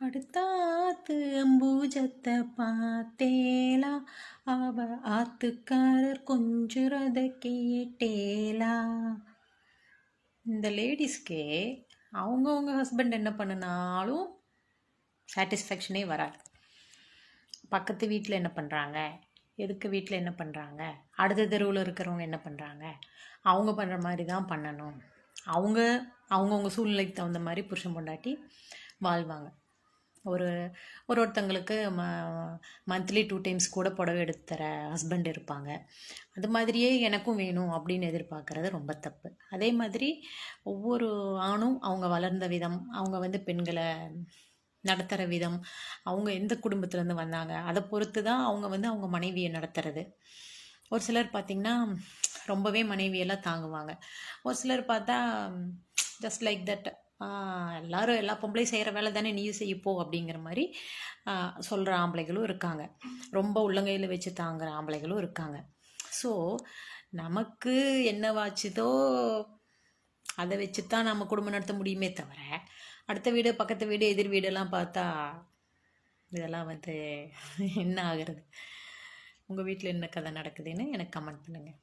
அடுத்தாத்து அம்பூஜத்தை பார்த்தேலா அவ ஆத்துக்காரர் கொஞ்சுறத கேட்டேலா இந்த லேடிஸ்க்கே அவங்கவுங்க ஹஸ்பண்ட் என்ன பண்ணினாலும் சாட்டிஸ்ஃபேக்ஷனே வராது பக்கத்து வீட்டில் என்ன பண்ணுறாங்க எதுக்கு வீட்டில் என்ன பண்ணுறாங்க அடுத்த தெருவில் இருக்கிறவங்க என்ன பண்ணுறாங்க அவங்க பண்ணுற மாதிரி தான் பண்ணணும் அவங்க அவங்கவுங்க சூழ்நிலைக்கு தகுந்த மாதிரி புருஷன் பொண்டாட்டி வாழ்வாங்க ஒரு ஒரு ஒருத்தங்களுக்கு ம மந்த்லி டூ டைம்ஸ் கூட புடவை எடுத்து தர ஹஸ்பண்ட் இருப்பாங்க. அது மாதிரியே எனக்கும் வேணும் அப்படின்னு எதிர்பார்க்குறது ரொம்ப தப்பு. அதே மாதிரி ஒவ்வொரு ஆணும் அவங்க வளர்ந்த விதம் அவங்க வந்து பெண்களை நடத்துகிற விதம் அவங்க எந்த குடும்பத்துலேருந்து வந்தாங்க அதை பொறுத்து தான் அவங்க வந்து அவங்க மனைவியை நடத்துறது. ஒரு சிலர் பார்த்திங்கன்னா ரொம்பவே மனைவியெல்லாம் தாங்குவாங்க. ஒரு சிலர் பார்த்தா ஜஸ்ட் லைக் தட் எல்லாரும் எல்லா பொம்பளையும் செய்கிற வேலை தானே நீயும் செய்யப்போ அப்படிங்கிற மாதிரி சொல்கிற ஆம்பளைகளும் இருக்காங்க. ரொம்ப உள்ளங்கையில் வச்சு தாங்குற ஆம்பளைகளும் இருக்காங்க. ஸோ நமக்கு என்னவாச்சுதோ அதை வச்சு தான் நம்ம குடும்பம் நடத்த முடியுமே தவிர அடுத்த வீடு பக்கத்து வீடு எதிர் வீடெல்லாம் பார்த்தா இதெல்லாம் வந்து என்ன ஆகிறது? உங்கள் வீட்டில் என்ன கதை நடக்குதுன்னு எனக்கு கமெண்ட் பண்ணுங்கள்